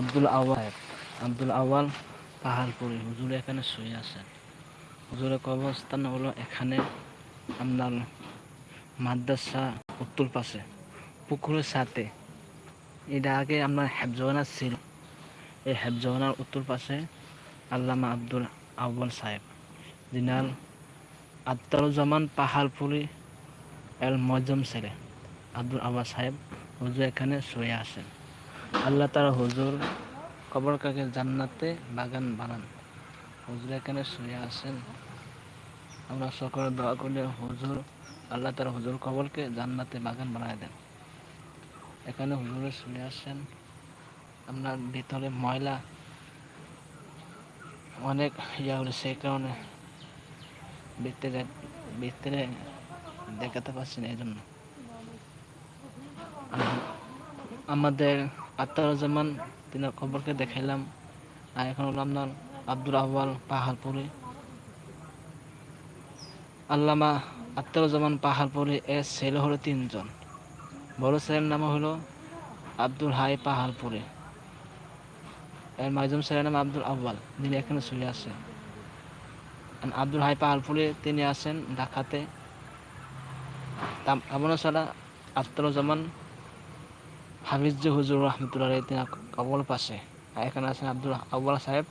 আব্দুল আওয়াল আব্দুল আওয়াল পাহাড়পুরি হুজুর এখানে শুয়ে আছেন। হুজুরের কবরস্থান হলো এখানে আপনার মাদ্রাসা উত্তর পাশে, পুকুরের সাথে। এটা আগে আপনার হেফজওয়ানা ছিল। এই হেফজওয়ানার উত্তর পাশে আল্লামা আব্দুল আউ্বাল সাহেব যিনাল আত্তারুজ্জামান পাহাড়পুরি এল মজম ছেলে। আব্দুল আব্বাস সাহেব হুজুর এখানে শুয়ে আসেন আল্লাহ তারা হুজুর কবর কাকে জান্নাতে বাগান বানান। হুজুর এখানে শুয়ে আসেন আমরা সকলে দোয়া করলে হুজুর আল্লাহ তারা হুজুর কবরকে জান্নাতে বাগান বানায় দেন। এখানে হুজুরে শুয়ে আসেন আপনার ভিতরে ময়লা অনেক ইয়া হলে, সেই কারণে ভিতরে ভিতরে দেখাতে পারছি না এই জন্য আমাদের আত্মারুজ্জামান তিনার খবরকে দেখাইলাম, আর এখন হলো আপনার আব্দুল আহ্বাল পাহাড়পুরি। আল্লামা আত্মারুজ্জামান পাহাড়পুরি এর ছেলে হলো তিনজন। বড় ছেলের নাম হলো আব্দুল হাই পাহাড়পুরি। এর মাইজুম ছেলের নাম আব্দুল আব্বাল যিনি এখানে শুয়ে আছেন আব্দুল হাই পাহাড়পুরি তিনি আছেন ঢাকাতে। ছাড়া আত্মারুজ্জামান হাফিজ হুজুর রহমতুল্লাহ তিনি কবল পাশে। এখানে আছেন আব্দুল আব্বাল সাহেব।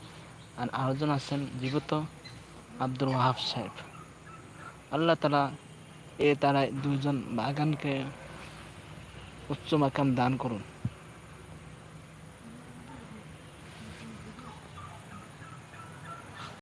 আর আরেকজন আছেন জীবিত আব্দুল ওয়াহাব সাহেব। আল্লাহ তালা এ তারা দুজন বাগানকে উচ্চ মাকাম দান করুন।